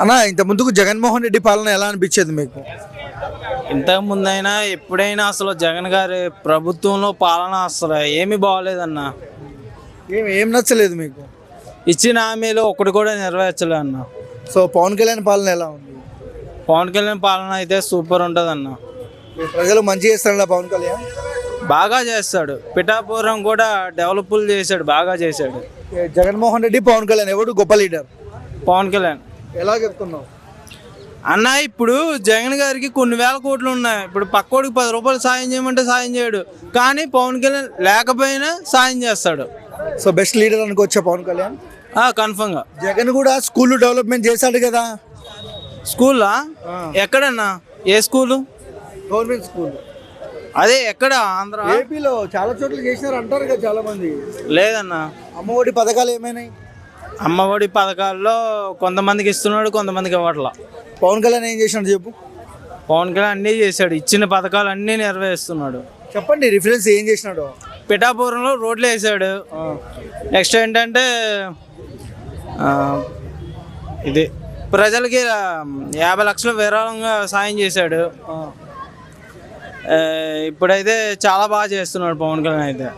అన్న ఇంత ముందుకు జగన్మోహన్ రెడ్డి పాలన ఎలా అనిపించేది మీకు? ఇంతకు ముందైనా ఎప్పుడైనా అసలు జగన్ గారి ప్రభుత్వంలో పాలన అసలు ఏమీ బాగోలేదన్న. ఏం ఏం నచ్చలేదు మీకు? ఇచ్చిన హామీలు ఒకటి కూడా నెరవేర్చలే అన్న. సో పవన్ కళ్యాణ్ పాలన ఎలా ఉంది? పవన్ కళ్యాణ్ పాలన అయితే సూపర్ ఉంటుంది అన్న ప్రజలు మంచి చేస్తాడా పవన్ కళ్యాణ్? బాగా చేస్తాడు. పిఠాపురం కూడా డెవలప్లు చేశాడు బాగా చేశాడు. జగన్మోహన్ రెడ్డి పవన్ కళ్యాణ్ ఎవడు గొప్ప లీడర్? పవన్ కళ్యాణ్. ఎలా చెప్తున్నావు అన్న ఇప్పుడు జగన్ గారికి కొన్ని వేల కోట్లు ఉన్నాయి. ఇప్పుడు పక్కోడికి పది రూపాయలు సాయం చేయమంటే సాయం చేయడు. కానీ పవన్ కళ్యాణ్ లేకపోయినా సాయం చేస్తాడు. సో బెస్ట్ లీడర్ అనుకోవచ్చా పవన్ కళ్యాణ్? కన్ఫర్మ్గా జగన్ కూడా స్కూల్ డెవలప్మెంట్ చేశాడు కదా. స్కూలా? ఎక్కడన్నా? ఏ స్కూలు? Government school. అదే ఎక్కడ? ఆంధ్ర? ఏపీలో చాలా చోట్ల చేసినారు అంటారు కదా చాలా మంది లేదన్నా. అమ్మఒడి పథకాలు ఏమైనాయి? అమ్మఒడి పథకాల్లో కొంతమందికి ఇస్తున్నాడు కొంతమందికి ఇవ్వట్లా. పవన్ కళ్యాణ్ ఏం చేసినాడు చెప్పు? పవన్ కళ్యాణ్ అన్నీ చేశాడు ఇచ్చిన పథకాలు అన్నీ నెరవేరుస్తున్నాడు. చెప్పండి రిఫరెన్స్ ఏం చేసినాడు? పిఠాపురంలో రోడ్లు వేసాడు. నెక్స్ట్ ఏంటంటే ఆ, ఇది ప్రజలకి ఆ, యాభై లక్షలు విరాళంగా సాయం చేశాడు. ఆ, ఇప్పుడైతే చాలా బాగా చేస్తున్నాడు పవన్ కళ్యాణ్ అయితే.